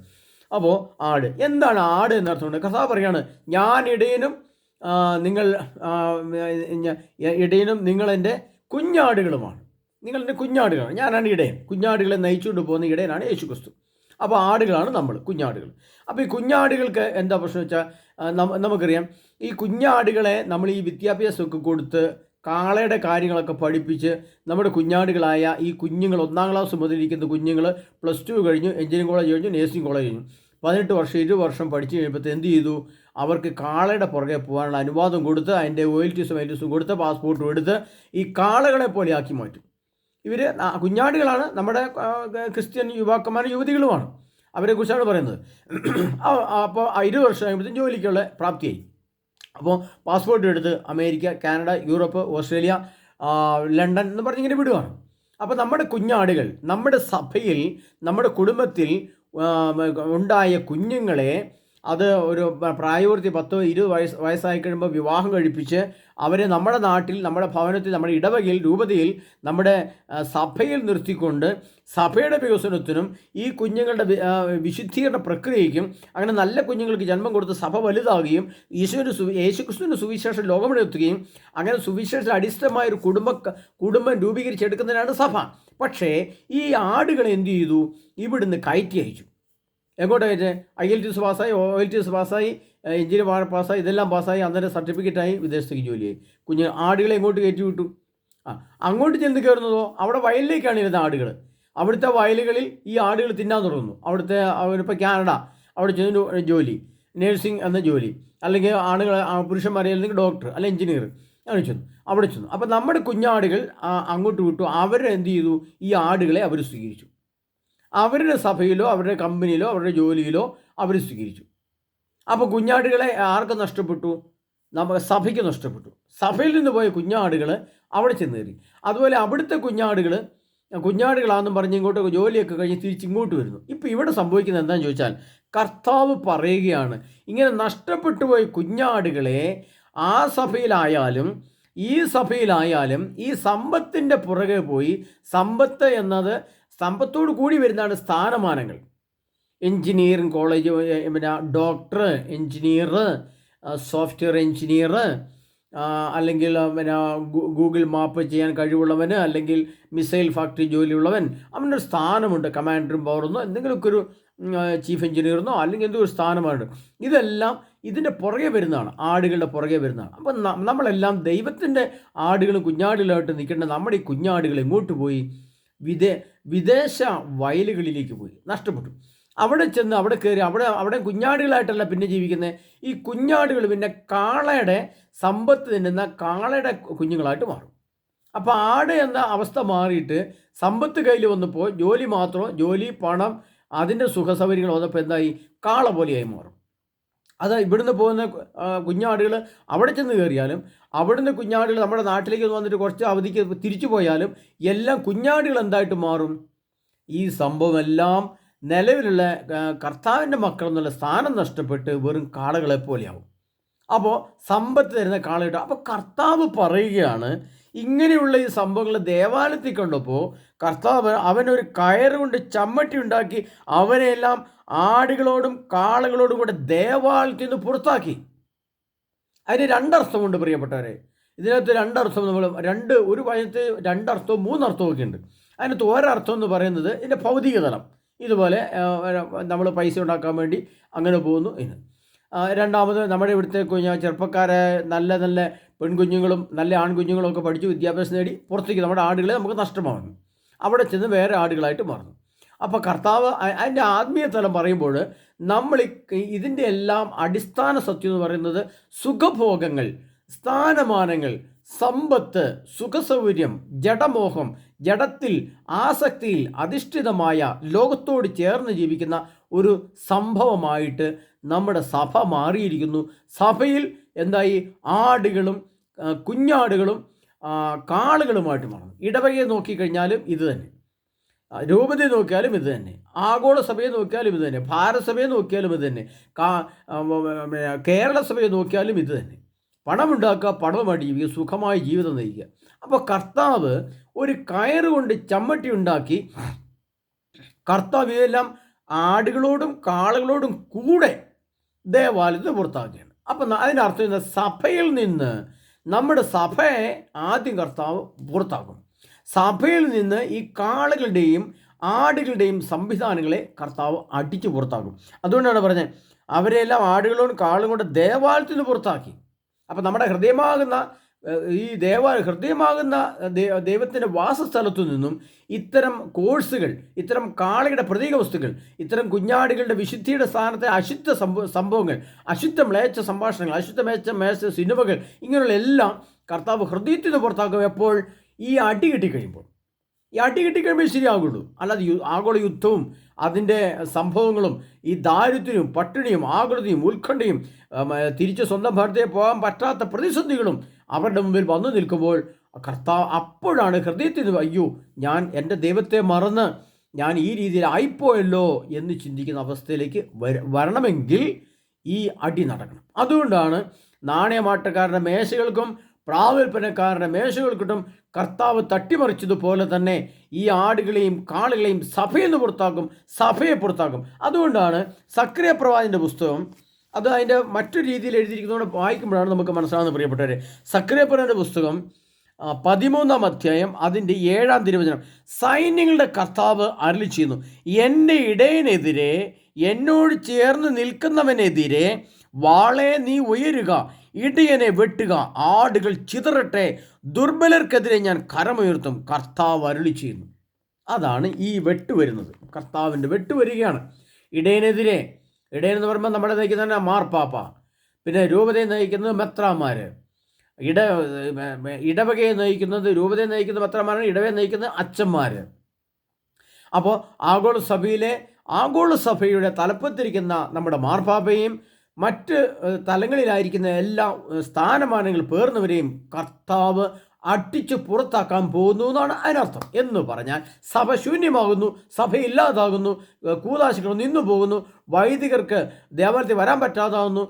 അപ്പോൾ ആട്. എന്താണ് ആട് എന്നർത്ഥമുണ്ട് കഥ പറയാണ് ഞാൻ ഇടയനും നിങ്ങൾ ഇടയനും നിങ്ങളെന്റെ കുഞ്ഞാടുകളുമാണ്. നിങ്ങളെന്റെ കുഞ്ഞാടുകളാണ്. ഞാനാണ് ഇടയൻ. കുഞ്ഞാടുകളെ നയിച്ചുകൊണ്ട് പോകുന്ന ഇടയനാണ് യേശു ക്രിസ്തു അപ്പോൾ ആടുകളാണ് നമ്മൾ കുഞ്ഞാടുകൾ. അപ്പോൾ ഈ കുഞ്ഞാടുകൾക്ക് എന്താ പ്രശ്നം വെച്ചാൽ നമുക്കറിയാം ഈ കുഞ്ഞാടുകളെ നമ്മൾ ഈ വിദ്യാഭ്യാസമൊക്കെ കൊടുത്ത് കാളയുടെ കാര്യങ്ങളൊക്കെ പഠിപ്പിച്ച് നമ്മുടെ കുഞ്ഞാടുകളായ ഈ കുഞ്ഞുങ്ങൾ ഒന്നാം ക്ലാസ് മുതലിരിക്കുന്ന കുഞ്ഞുങ്ങൾ പ്ലസ് ടു കഴിഞ്ഞു എഞ്ചിനീയറിംഗ് കോളേജ് കഴിഞ്ഞു നേഴ്സിംഗ് കോളേജ് കഴിഞ്ഞു. പതിനെട്ട് വർഷം ഇരുപത് വർഷം പഠിച്ചു കഴിയുമ്പോൾ എന്ത് ചെയ്തു? അവർക്ക് കാളയുടെ പുറകെ പോകാനുള്ള അനുവാദം കൊടുത്ത് അതിന്റെ ഓയിൽറ്റീസും ഐറ്റീസും കൊടുത്ത് പാസ്പോർട്ടും എടുത്ത് ഈ കാളകളെ പോലെ ആക്കി മാറ്റും. ഇവർ കുഞ്ഞാടുകളാണ് നമ്മുടെ ക്രിസ്ത്യൻ യുവാക്കന്മാരും യുവതികളുമാണ്. അവരെക്കുറിച്ചാണ് പറയുന്നത്. അപ്പോൾ ഇരുപത് വർഷം കഴിയുമ്പോഴത്തേക്കും ജോലിക്കുള്ള പ്രാപ്തിയായി. അപ്പോൾ പാസ്പോർട്ട് എടുത്ത് America Canada Europe Australia London എന്ന് പറഞ്ഞിങ്ങനെ വിടുവാണ്. അപ്പോൾ നമ്മുടെ കുഞ്ഞാടുകൾ നമ്മുടെ സഭയിൽ നമ്മുടെ കുടുംബത്തിൽ ഉണ്ടായ കുഞ്ഞുങ്ങളെ അത് ഒരു പ്രായപൂർത്തി പത്തോ ഇരുപത് വയസ്സ് വയസ്സായി കഴിയുമ്പോൾ വിവാഹം കഴിപ്പിച്ച് അവരെ നമ്മുടെ നാട്ടിൽ നമ്മുടെ ഭവനത്തിൽ നമ്മുടെ ഇടവകയിൽ രൂപതയിൽ നമ്മുടെ സഭയിൽ നിർത്തിക്കൊണ്ട് സഭയുടെ വികസനത്തിനും ഈ കുഞ്ഞുങ്ങളുടെ വിശുദ്ധീകരണ പ്രക്രിയയ്ക്കും അങ്ങനെ നല്ല കുഞ്ഞുങ്ങൾക്ക് ജന്മം കൊടുത്ത് സഭ വലുതാകുകയും ഈശോയുടെ സു യേശുക്രിസ്തുവിന്റെ സുവിശേഷം ലോകമെടുത്തുകയും അങ്ങനെ സുവിശേഷത്തിൽ അടിസ്ഥാനമായ ഒരു കുടുംബ കുടുംബം രൂപീകരിച്ചെടുക്കുന്നതിനാണ് സഭ. പക്ഷേ ഈ ആടുകളെ എന്തു ചെയ്തു? ഇവിടുന്ന് കയറ്റി അയച്ചു. എങ്ങോട്ട് കയറ്റേ? ഐ എൽ ടി എസ് പാസ്സായി ഒ എൽ ടി എസ് പാസ്സായി എഞ്ചിനീയർ പാസ്സായി ഇതെല്ലാം പാസ്സായി അന്നേരം സർട്ടിഫിക്കറ്റായി വിദേശത്തേക്ക് ജോലിയായി കുഞ്ഞ് ആടുകളെ എങ്ങോട്ട് കയറ്റി വിട്ടു? ആ അങ്ങോട്ട് ചെന്ന് കയറുന്നതോ അവിടെ വയലിലേക്കാണ് ഇരുന്ന ആടുകൾ അവിടുത്തെ വയലുകളിൽ ഈ ആടുകൾ തിന്നാൻ തുടങ്ങുന്നു. അവിടുത്തെ അവരിപ്പോൾ കാനഡ അവിടെ ചെന്ന് ജോലി. നേഴ്സിംഗ് എന്ന ജോലി. അല്ലെങ്കിൽ ആണുകൾ പുരുഷന്മാരെ അല്ലെങ്കിൽ ഡോക്ടർ അല്ലെങ്കിൽ എഞ്ചിനീയർ. അങ്ങനെ ചെന്നു. അവിടെ ചെന്നു. അപ്പോൾ നമ്മുടെ കുഞ്ഞാടുകൾ അങ്ങോട്ട് വിട്ടു. അവരെന്ത് ചെയ്തു? ഈ ആടുകളെ അവർ സ്വീകരിച്ചു. അവരുടെ സഭയിലോ അവരുടെ കമ്പനിയിലോ അവരുടെ ജോലിയിലോ അവർ സ്വീകരിച്ചു. അപ്പോൾ കുഞ്ഞാടുകളെ ആർക്ക് നഷ്ടപ്പെട്ടു? നമുക്ക് സഭയ്ക്ക് നഷ്ടപ്പെട്ടു. സഭയിൽ നിന്ന് പോയ കുഞ്ഞാടുകൾ അവിടെ ചെന്ന് കയറി അതുപോലെ അവിടുത്തെ കുഞ്ഞാടുകൾ കുഞ്ഞാടുകളാണെന്നും പറഞ്ഞ് ഇങ്ങോട്ട് ജോലിയൊക്കെ കഴിഞ്ഞ് തിരിച്ച് ഇങ്ങോട്ട് വരുന്നു. ഇപ്പോൾ ഇവിടെ സംഭവിക്കുന്നത് എന്താണെന്ന് ചോദിച്ചാൽ കർത്താവ് പറയുകയാണ് ഇങ്ങനെ നഷ്ടപ്പെട്ടു പോയ കുഞ്ഞാടുകളെ ആ സഭയിലായാലും ഈ സഭയിലായാലും ഈ സമ്പത്തിന്റെ പുറകെ പോയി സമ്പത്ത് എന്നത് സമ്പത്തോട് കൂടി വരുന്നതാണ് സ്ഥാനമാനങ്ങൾ. എഞ്ചിനീയറിംഗ് കോളേജ് പിന്നെ ഡോക്ടർ എഞ്ചിനീയർ സോഫ്റ്റ്വെയർ എഞ്ചിനീയർ അല്ലെങ്കിൽ പിന്നെ ഗൂഗിൾ മാപ്പ് ചെയ്യാൻ കഴിവുള്ളവന് അല്ലെങ്കിൽ മിസൈൽ ഫാക്ടറി ജോലിയുള്ളവൻ അവനൊരു സ്ഥാനമുണ്ട്. കമാൻഡറും പവറെന്നോ എന്തെങ്കിലുമൊക്കെ ഒരു ചീഫ് എഞ്ചിനീയറെന്നോ അല്ലെങ്കിൽ എന്തോ ഒരു സ്ഥാനമാണ് ഇതെല്ലാം ഇതിന്റെ പുറകെ വരുന്നതാണ്. ആടുകളുടെ പുറകെ വരുന്നതാണ്. അപ്പം നമ്മളെല്ലാം ദൈവത്തിന്റെ ആടുകളും കുഞ്ഞാടുകളായിട്ട് നിൽക്കേണ്ട നമ്മുടെ ഈ കുഞ്ഞാടുകൾ എങ്ങോട്ട് പോയി? വിദേ വിദേശ വയലുകളിലേക്ക് പോയി. നഷ്ടപ്പെട്ടു. അവിടെ ചെന്ന് അവിടെ കയറി അവിടെ അവിടെ കുഞ്ഞാടുകളായിട്ടല്ല പിന്നെ ജീവിക്കുന്നത്. ഈ കുഞ്ഞാടുകൾ പിന്നെ കാളയുടെ സമ്പത്ത് തിന്നുന്ന കാളയുടെ കുഞ്ഞുങ്ങളായിട്ട് മാറും. അപ്പോൾ ആട് എന്ന അവസ്ഥ മാറിയിട്ട് സമ്പത്ത് കയ്യിൽ വന്നപ്പോൾ ജോലി മാത്രം ജോലി പണം അതിന്റെ സുഖസൗകര്യങ്ങൾ വന്നപ്പോൾ എന്തായി? കാള പോലെയായി മാറും. അത് ഇവിടുന്ന് പോകുന്ന കുഞ്ഞാടുകൾ അവിടെ ചെന്ന് കയറിയാലും അവിടുന്ന് കുഞ്ഞാടുകൾ നമ്മുടെ നാട്ടിലേക്ക് വന്നിട്ട് കുറച്ച് അവധിക്ക് തിരിച്ചു പോയാലും എല്ലാം കുഞ്ഞാടുകൾ എന്തായിട്ട് മാറും? ഈ സംഭവമെല്ലാം നിലവിലുള്ള കർത്താവിന്റെ മക്കൾ എന്നുള്ള സ്ഥാനം നഷ്ടപ്പെട്ട് വെറും കാളകളെ പോലെയാവും. അപ്പോൾ സമ്പത്ത് തരുന്ന കാളയിട്ട് അപ്പോൾ കർത്താവ് പറയുകയാണ് ഇങ്ങനെയുള്ള ഈ സംഭവങ്ങൾ ദേവാലയത്തിൽ കണ്ടപ്പോൾ കർത്താവ് അവനൊരു കയറുകൊണ്ട് ചമ്മട്ടി ഉണ്ടാക്കി അവനെല്ലാം ആടുകളോടും കാളകളോടും കൂടെ ദേവാലയത്തിൽ നിന്ന് പുറത്താക്കി. അതിന് രണ്ടർത്ഥമുണ്ട് പ്രിയപ്പെട്ടവരെ. ഇതിനകത്ത് രണ്ടർത്ഥം നമ്മൾ രണ്ട് ഒരു വയത്ത് രണ്ടർത്ഥവും മൂന്നർത്ഥവും ഒക്കെ ഉണ്ട്. അതിനകത്ത് ഒരർത്ഥം എന്ന് പറയുന്നത് ഇതിന്റെ ഭൗതിക തലം ഇതുപോലെ നമ്മൾ പൈസ ഉണ്ടാക്കാൻ വേണ്ടി അങ്ങനെ പോകുന്നു എന്ന്. ആ, രണ്ടാമത് നമ്മുടെ ഇവിടുത്തെ കുഞ്ഞ ചെറുപ്പക്കാരെ നല്ല നല്ല പെൺകുഞ്ഞുങ്ങളും നല്ല ആൺകുഞ്ഞുങ്ങളും ഒക്കെ പഠിച്ച് വിദ്യാഭ്യാസം നേടി പുറത്തേക്ക് നമ്മുടെ ആടുകളെ നമുക്ക് നഷ്ടമാകുന്നു അവിടെ ചെന്ന് വേറെ ആടുകളായിട്ട് മാറുന്നു. അപ്പോൾ കർത്താവ് അതിന്റെ ആത്മീയ തലം പറയുമ്പോൾ നമ്മൾ ഇതിന്റെ എല്ലാം അടിസ്ഥാന സത്യം എന്ന് പറയുന്നത് സുഖഭോഗങ്ങൾ സ്ഥാനമാനങ്ങൾ സമ്പത്ത് സുഖസൗകര്യം ജഡമോഹം ജഡത്തിൽ ആസക്തിയിൽ അധിഷ്ഠിതമായ ലോകത്തോട് ചേർന്ന് ജീവിക്കുന്ന ഒരു സംഭവമായിട്ട് നമ്മുടെ സഭ മാറിയിരിക്കുന്നു. സഭയിൽ എന്തായി? ആടുകളും കുഞ്ഞാടുകളും കാളുകളുമായിട്ട് മാറുന്നു ഇടവകയെ നോക്കിക്കഴിഞ്ഞാലും ഇത് തന്നെ. രൂപതയെ നോക്കിയാലും ഇത് തന്നെ. ആഗോള സഭയെ നോക്കിയാലും ഇത് തന്നെ. ഭാരതസഭയെ നോക്കിയാലും ഇത് തന്നെ. കാ കേരള സഭയെ നോക്കിയാലും ഇത് തന്നെ. പണമുണ്ടാക്കുക പണവുമായിട്ട് ജീവിക്കുക സുഖമായ ജീവിതം നയിക്കുക. അപ്പോൾ കർത്താവ് ഒരു കയറ് കൊണ്ട് ചമ്മട്ടി ഉണ്ടാക്കി കർത്താവ് ഇതെല്ലാം ആടുകളോടും കാളുകളോടും കൂടെ ദേവാലയത്തിൽ പുറത്താക്കുകയാണ്. അപ്പം അതിന്റെ അർത്ഥം സഭയിൽ നിന്ന് നമ്മുടെ സഭയെ ആദ്യം കർത്താവ് പുറത്താക്കും സഭയിൽ നിന്ന് ഈ കാളുകളുടെയും ആടുകളുടെയും സംവിധാനങ്ങളെ കർത്താവ് അടിച്ചു പുറത്താക്കും. അതുകൊണ്ടാണ് പറഞ്ഞത് അവരെല്ലാം ആടുകളോടും കാളും കൊണ്ട് ദേവാലയത്തിൽ നിന്ന് പുറത്താക്കി. അപ്പം നമ്മുടെ ഹൃദയമാകുന്ന ഈ ദേവ ഹൃദയമാകുന്ന ദൈവത്തിന്റെ വാസസ്ഥലത്തു നിന്നും ഇത്തരം കോഴ്സുകൾ ഇത്തരം കാളയുടെ പ്രതീക വസ്തുക്കൾ ഇത്തരം കുഞ്ഞാടുകളുടെ വിശുദ്ധിയുടെ സ്ഥാനത്തെ അശുദ്ധ സംഭവങ്ങൾ അശുദ്ധ മ്ലേച്ച സംഭാഷണങ്ങൾ അശുദ്ധ മേച്ച മേച്ച സിനിമകൾ ഇങ്ങനെയുള്ള എല്ലാം കർത്താവ് ഹൃദയത്തിൽ നിന്ന് പുറത്താക്കും. എപ്പോൾ? ഈ അടി കിട്ടിക്കഴിയുമ്പോൾ ഈ അടി കിട്ടിക്കഴിയുമ്പോൾ ശരിയാകുള്ളൂ അല്ലാതെ ആഗോള യുദ്ധവും അതിന്റെ സംഭവങ്ങളും ഈ ദാരിദ്ര്യവും പട്ടിണിയും ആകൃതിയും ഉത്കണ്ഠയും തിരിച്ച് സ്വന്തം ഭാരതത്തെ പോകാൻ പറ്റാത്ത പ്രതിസന്ധികളും അവരുടെ മുമ്പിൽ വന്നു നിൽക്കുമ്പോൾ കർത്താവ് അപ്പോഴാണ് ഹൃദയത്തിൽ അയ്യോ ഞാൻ എന്റെ ദൈവത്തെ മറന്ന് ഞാൻ ഈ രീതിയിൽ ആയിപ്പോയല്ലോ എന്ന് ചിന്തിക്കുന്ന അവസ്ഥയിലേക്ക് വര വരണമെങ്കിൽ ഈ അടി നടക്കണം. അതുകൊണ്ടാണ് നാണയമാട്ടക്കാരുടെ മേശകൾക്കും പ്രാവൽപ്പനക്കാരുടെ മേശകൾക്കിട്ടും കർത്താവ് തട്ടിമറിച്ചതുപോലെ തന്നെ ഈ ആടുകളെയും കാളുകളെയും സഭയിൽ നിന്ന് പുറത്താക്കും സഭയെ പുറത്താക്കും. അതുകൊണ്ടാണ് സക്രിയ പ്രവാചന്റെ പുസ്തകം അത് അതിന്റെ മറ്റൊരു രീതിയിൽ എഴുതിയിരിക്കുന്നതുകൊണ്ട് വായിക്കുമ്പോഴാണ് നമുക്ക് മനസ്സിലാകുന്നത് പ്രിയപ്പെട്ടവരെ. സക്രിയ പ്രവാചന്റെ പുസ്തകം പതിമൂന്നാം അധ്യായം അതിന്റെ ഏഴാം തിരുവചനം. സൈന്യങ്ങളുടെ കർത്താവ് അരളി ചെയ്യുന്നു എന്റെ ഇടയനെതിരെ എന്നോട് ചേർന്ന് നിൽക്കുന്നവനെതിരെ വാളെ നീ ഉയരുക ഇടിയനെ വെട്ടുക ആടുകൾ ചിതറട്ടെ ദുർബലർക്കെതിരെ ഞാൻ കരമുയർത്തും കർത്താവ് അരുളി ചെയ്യുന്നു. അതാണ് ഈ വെട്ട് വരുന്നത്. കർത്താവിന്റെ വെട്ട് വരികയാണ്. ഇടയനെതിരെ ഇടയനെന്ന് പറയുമ്പോൾ നമ്മുടെ നയിക്കുന്ന മാർപ്പാപ്പ പിന്നെ രൂപതയെ നയിക്കുന്നത് മെത്രാമാർ ഇട ഇടവകയെ നയിക്കുന്നത് രൂപതയെ നയിക്കുന്ന മെത്രാമാരാണ് ഇടവയെ നയിക്കുന്നത് അച്ഛന്മാർ അപ്പോൾ ആഗോള സഭയിലെ ആഗോള സഭയുടെ തലപ്പത്തിരിക്കുന്ന നമ്മുടെ മാർപ്പാപ്പയും മറ്റ് തലങ്ങളിലായിരിക്കുന്ന എല്ലാ സ്ഥാനമാനങ്ങൾ പേർന്നവരെയും കർത്താവ് അടിച്ചു പുറത്താക്കാൻ പോകുന്നു എന്നാണ് അതിനർത്ഥം. എന്ന് പറഞ്ഞാൽ സഭ ശൂന്യമാകുന്നു സഭ ഇല്ലാതാകുന്നു കൂതാശികൾ നിന്നു പോകുന്നു വൈദികർക്ക് ദേവാലയത്തിൽ വരാൻ പറ്റാതാകുന്നു